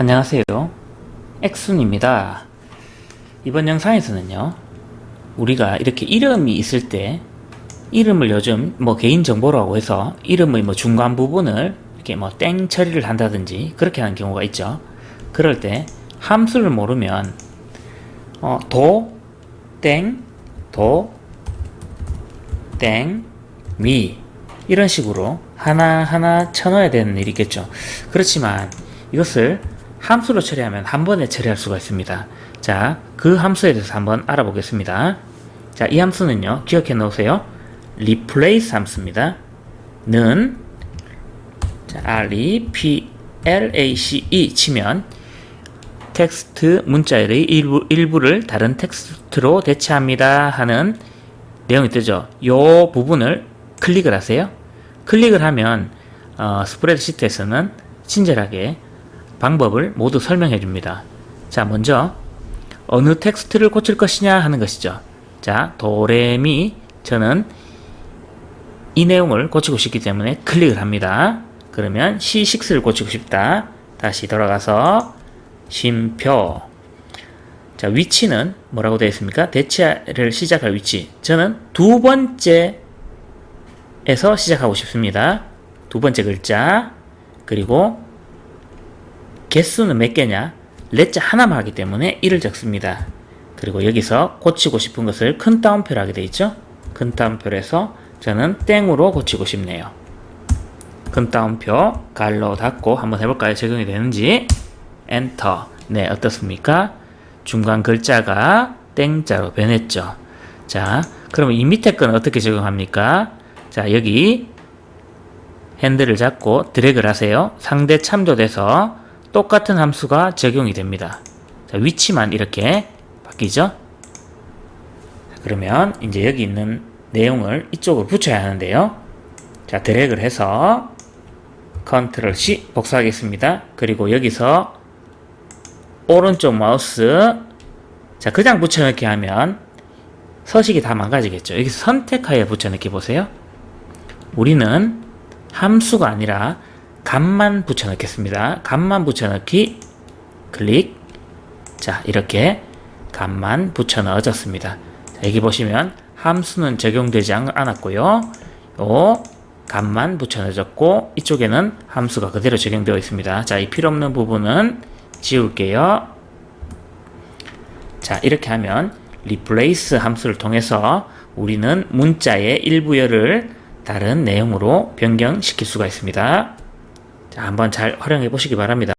안녕하세요. 엑순입니다. 이번 영상에서는요, 우리가 이렇게 이름이 있을 때, 이름을 요즘 뭐 개인정보라고 해서 이름의 뭐 중간 부분을 이렇게 뭐 땡 처리를 한다든지 그렇게 하는 경우가 있죠. 그럴 때 함수를 모르면, 어, 도, 땡, 도, 땡, 미, 이런 식으로 하나하나 쳐넣어야 되는 일이 있겠죠. 그렇지만 이것을 함수로 처리하면 한 번에 처리할 수가 있습니다. 자, 그 함수에 대해서 한번 알아보겠습니다. 자, 이 함수는요, 기억해 놓으세요. replace 함수입니다. 는, 자, r-e-p-l-a-c-e 치면 텍스트 문자의 일부, 일부를 다른 텍스트로 대체합니다 하는 내용이 뜨죠. 요 부분을 클릭을 하세요. 클릭을 하면 어, 스프레드시트에서는 친절하게 방법을 모두 설명해 줍니다. 자, 먼저 어느 텍스트를 고칠 것이냐 하는 것이죠. 자, 도레미 저는 이 내용을 고치고 싶기 때문에 클릭을 합니다. 그러면 C6를 고치고 싶다. 다시 돌아가서 쉼표 자, 위치는 뭐라고 되어 있습니까? 대체를 시작할 위치. 저는 두 번째에서 시작하고 싶습니다. 두 번째 글자. 그리고 개수는 몇 개냐? 레자 하나만 하기 때문에 1을 적습니다. 그리고 여기서 고치고 싶은 것을 큰 따옴표로 하게 되어 있죠? 큰 따옴표로 해서 저는 땡으로 고치고 싶네요. 큰 따옴표, 갈로 닫고 한번 해볼까요? 적용이 되는지. 엔터. 네, 어떻습니까? 중간 글자가 땡자로 변했죠. 자, 그러면 이 밑에 거는 어떻게 적용합니까? 자, 여기 핸들을 잡고 드래그를 하세요. 상대 참조돼서 똑같은 함수가 적용이 됩니다. 자, 위치만 이렇게 바뀌죠? 자, 그러면 이제 여기 있는 내용을 이쪽으로 붙여야 하는데요. 자, 드래그를 해서 컨트롤 C 복사하겠습니다. 그리고 여기서 오른쪽 마우스 자 그냥 붙여넣기 하면 서식이 다 망가지겠죠. 여기서 선택하여 붙여넣기 보세요. 우리는 함수가 아니라 값만 붙여넣겠습니다. 값만 붙여넣기 클릭 자 이렇게 값만 붙여넣어졌습니다. 자, 여기 보시면 함수는 적용되지 않- 않았고요. 요 값만 붙여넣어졌고 이쪽에는 함수가 그대로 적용되어 있습니다. 자 이 필요 없는 부분은 지울게요. 자, 이렇게 하면 replace 함수를 통해서 우리는 문자의 일부열을 다른 내용으로 변경시킬 수가 있습니다. 자, 한번 잘 활용해 보시기 바랍니다.